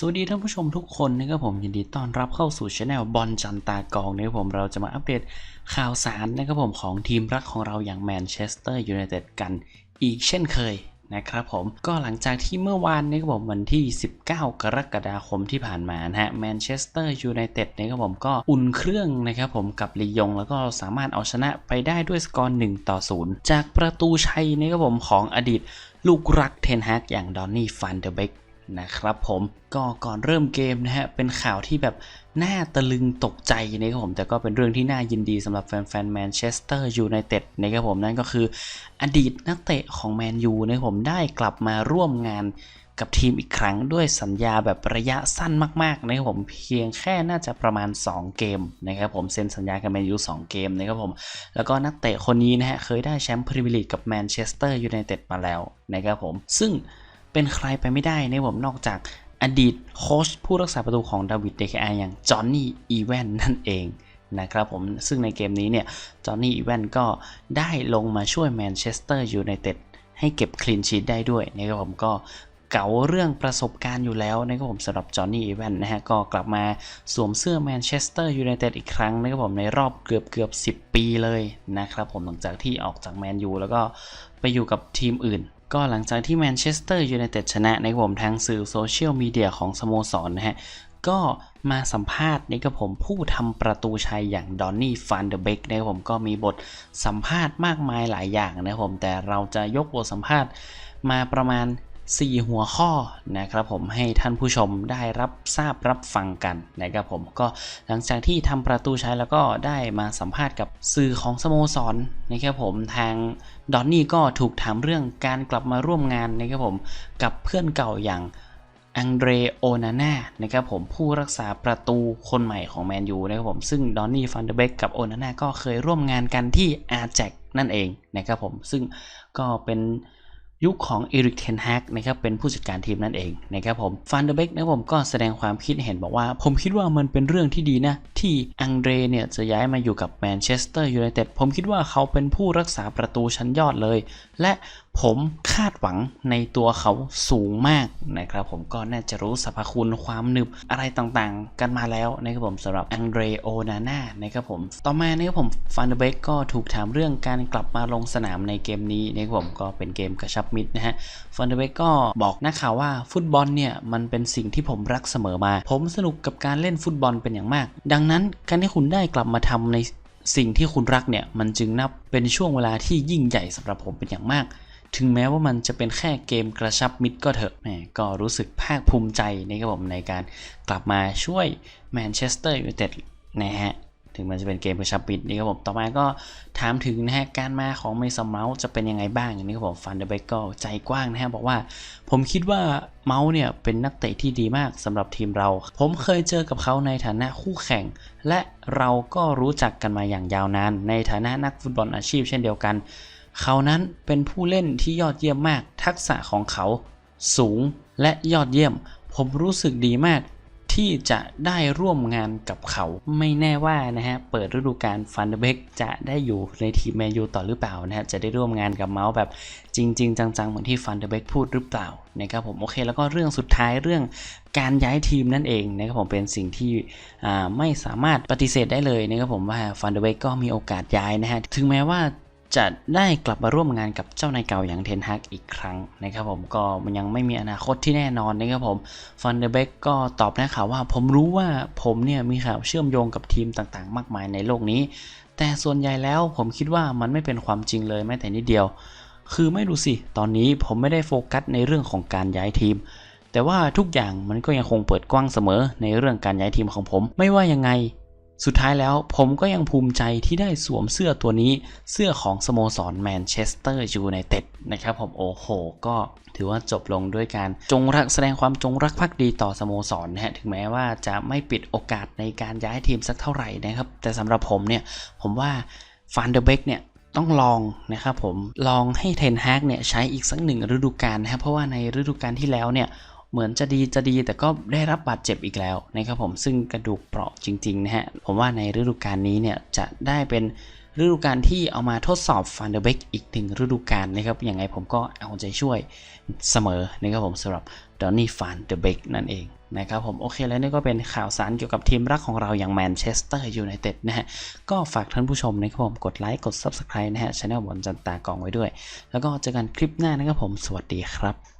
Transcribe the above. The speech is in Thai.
สวัสดีท่านผู้ชมทุกคนนะครับผมยินดีต้อนรับเข้าสู่ช anel บอลจันตากองนะครับผมเราจะมาอัปเดตข่าวสารนะครับผมของทีมรักของเราอย่างแมนเชสเตอร์ยูไนเต็ดกันอีกเช่นเคยนะครับผมก็หลังจากที่เมื่อวานนะครับผมวันที่ 19 กรกฎาคมที่ผ่านมานะฮะแมนเชสเตอร์ยูไนเต็ดนะครับผมก็อุ่นเครื่องนะครับผมกับลียง แล้วก็สามารถเอาชนะไปได้ด้วยสกอร์1ต่อ 0 จากประตูชัยนะครับผมของอดีตลูกรักเทนฮากอย่างดอนนี่ฟันเดอร์เบก นะครับผมก็ก่อนเริ่มเกมนะฮะเป็นข่าวที่แบบน่าตะลึงตกใจนะครับผมแต่ก็เป็นเรื่องที่น่ายินดีสำหรับแฟนๆแมนเชสเตอร์ยูไนเต็ดนะครับผมนั่นก็คืออดีตนักเตะของแมนยูนะครับผมได้กลับมาร่วมงานกับทีมอีกครั้งด้วยสัญญาแบบระยะสั้นมากๆนะครับผมเพียงแค่น่าจะประมาณ 2 เกมนะครับผมเซ็นสัญญากับแมนยู2เกมนะครับผมแล้วก็นักเตะคนนี้นะฮะเคยได้แชมป์พรีเมียร์ลีกกับแมนเชสเตอร์ยูไนเต็ดมาแล้วนะครับผมซึ่ง เป็นใครไปไม่ได้ในผมนอกจากอดีตโค้ชผู้รักษาประตูของดาวิดเดคอาอย่างจอห์นนี่อีแวนนั่นเองนะครับผมซึ่งในเกมนี้เนี่ยจอห์นนี่อีแวนก็ได้ลงมาช่วยแมนเชสเตอร์ยูไนเต็ดให้เก็บคลีนชีตได้ด้วยนะครับผมก็เก๋าเรื่องประสบการณ์อยู่แล้วนะครับผมสำหรับจอห์นนี่อีแวนนะฮะก็กลับมาสวมเสื้อแมนเชสเตอร์ยูไนเต็ดอีกครั้งนะครับผมในรอบเกือบเกือบ10 ปีเลยนะครับผมหลังจากที่ออกจากแมนยูแล้วก็ไปอยู่กับทีมอื่น ก็หลังจากที่แมนเชสเตอร์ยูไนเต็ดชนะในผมทางสื่อโซเชียลมีเดียของสโมสรนะฮะ ก็มาสัมภาษณ์นี่กับผมผู้ทำประตูชัยอย่างดอนนี่ฟันเดอร์เบกนะครับผมก็มีบทสัมภาษณ์มากมายหลายอย่างนะผมแต่เราจะยกบทสัมภาษณ์มาประมาณ 4 หัวข้อนะครับผมให้ท่านผู้ชมได้รับทราบรับฟังกันนะครับผมก็หลังจากที่ทำประตูใชัยแล้วก็ได้มาสัมภาษณ์กับสื่อของสโมสรนะครับผมทางดอนนี่ก็ถูกถามเรื่องการกลับมาร่วมงานนะครับผมกับเพื่อนเก่าอย่างอังเดรโอนาน่านะครับผมผู้รักษาประตูคนใหม่ของแมนยูนะครับผมซึ่งดอนนี่ฟันเดเบกกับโอนาน่าก็เคยร่วมงานกันที่อาแจกนั่นเองนะครับผมซึ่งก็เป็น ยุคของเอริกเทนฮกนะครับเป็นผู้จัดการทีมนั่นเองนะครับผมฟันเดเบกนะผมก็แสดงความคิดเห็นบอกว่า ผมคิดว่ามันเป็นเรื่องที่ดีนะ ที่อังเดรเนี่ยจะย้ายมาอยู่กับแมนเชสเตอร์ยูไนเต็ดผมคิดว่าเขาเป็นผู้รักษาประตูชั้นยอดเลย และ ผมคาดหวังในตัวเขาสูงมากนะครับผมก็น่าจะรู้สรรพคุณความหนึบอะไรต่างๆ กันมาแล้วนะครับผมสำหรับอังเดรโอนาน่านะครับผม ต่อมานะครับผมฟันเดเบกก็ถูกถามเรื่องการกลับมาลงสนามในเกมนี้นะครับผมก็เป็นเกมกระชับมิตรนะฮะฟันเดเบกก็บอกนักข่าวว่าฟุตบอลเนี่ยมันเป็นสิ่งที่ผมรักเสมอมา ผมสนุกกับการเล่นฟุตบอลเป็นอย่างมาก ดังนั้นการที่คุณได้กลับมาทำในสิ่งที่คุณรักเนี่ยมันจึงนับเป็นช่วงเวลาที่ยิ่งใหญ่สำหรับผมเป็นอย่างมาก ถึงแม้ว่ามันจะเป็นแค่เกมกระชับมิตรก็เถอะแหมก็รู้สึกภาคภูมิใจนะครับผมในการกลับมาช่วยแมนเชสเตอร์ยูไนเต็ดนะฮะถึงมันจะเป็นเกมกระชับมิตรนี่ครับผมต่อมาก็ถามถึงนะฮะการมาของเมสันเมาส์จะเป็นยังไงบ้างนี่ครับผมฟันเดอร์เบกก็ใจกว้างนะฮะบอกว่า ผมคิดว่าเมาส์เนี่ยเป็นนักเตะที่ดีมากสำหรับทีมเรา ผมเคยเจอกับเขาในฐานะคู่แข่ง และเราก็รู้จักกันมาอย่างยาวนานในฐานะนักฟุตบอลอาชีพเช่นเดียวกัน เขานั้นเป็นผู้เล่นที่ยอดเยี่ยมมาก ทักษะของเขา สูงและยอดเยี่ยม ผมรู้สึกดีมากที่จะได้ร่วมงานกับเขา ไม่แน่ว่านะฮะ เปิดฤดูกาลฟันเดเบกจะได้อยู่ในทีมแมนยูต่อหรือเปล่านะฮะ จะได้ร่วมงานกับเมาส์แบบจริง ๆ จังๆ เหมือนที่ฟันเดเบกพูดหรือเปล่านะครับผมโอเค แล้วก็เรื่องสุดท้ายเรื่องการย้ายทีมนั่นเองนะครับผมเป็นสิ่งที่ไม่สามารถปฏิเสธได้เลยนะครับผมว่าฟันเดเบกก็มีโอกาสย้ายนะฮะถึงแม้ว่า จะได้กลับมาร่วมงานกับเจ้านายเก่าอย่างเทนฮักอีกครั้งนะครับผมก็มันยังไม่มีอนาคตที่แน่นอนนะครับผมฟันเดอร์เบกก็ตอบนักข่าวว่าผมรู้ว่าผมเนี่ยมีข่าวเชื่อมโยงกับทีมต่างๆ มากมายในโลกนี้ แต่ส่วนใหญ่แล้วผมคิดว่ามันไม่เป็นความจริงเลยแม้แต่นิดเดียว คือไม่รู้สิ ตอนนี้ผมไม่ได้โฟกัสในเรื่องของการย้ายทีมแต่ว่าทุกอย่างมันก็ยังคงเปิดกว้างเสมอในเรื่องการย้ายทีมของผม ไม่ว่ายังไง สุดท้ายแล้วผมก็ยังภูมิใจที่ได้สวมเสื้อตัวนี้เสื้อของสโมสรแมนเชสเตอร์ยูไนเต็ดนะครับผมโอ้โห ก็ถือว่าจบลงด้วยการจงรักแสดงความจงรักภักดีต่อสโมสรนะฮะถึงแม้ว่าจะไม่ปิดโอกาสในการย้ายทีมสักเท่าไหร่นะครับ แต่สำหรับผมเนี่ย ผมว่าฟันเดอร์เบกเนี่ยต้องลองนะครับผมลองให้เทนฮากเนี่ยใช้อีกสักหนึ่งฤดูกาลนะครับเพราะว่าในฤดูกาลที่แล้วเนี่ย เหมือนจะดีจะดีแต่ก็ได้รับบาดเจ็บอีกแล้วนะครับผมซึ่งกระดูกเปราะจริงๆนะฮะผมว่าในฤดูกาลนี้เนี่ยจะได้เป็นฤดูกาลที่เอามาทดสอบฟันเดอร์เบกอีกหนึ่งฤดูกาลนะครับยังไงผมก็เอาใจช่วยเสมอนะครับผมสำหรับดอนนี่ฟานเดอะเบกนั่นเองนะครับผมโอเคแล้วนี่ก็เป็นข่าวสารเกี่ยวกับทีมรักของเราอย่างแมนเชสเตอร์ยูไนเต็ดนะฮะก็ฝากท่านผู้ชมนะครับผมกดไลค์กด Subscribe นะฮะช anel บอลจันตากองไว้ด้วย แล้วก็เจอกันคลิปหน้านะครับผมสวัสดีครับ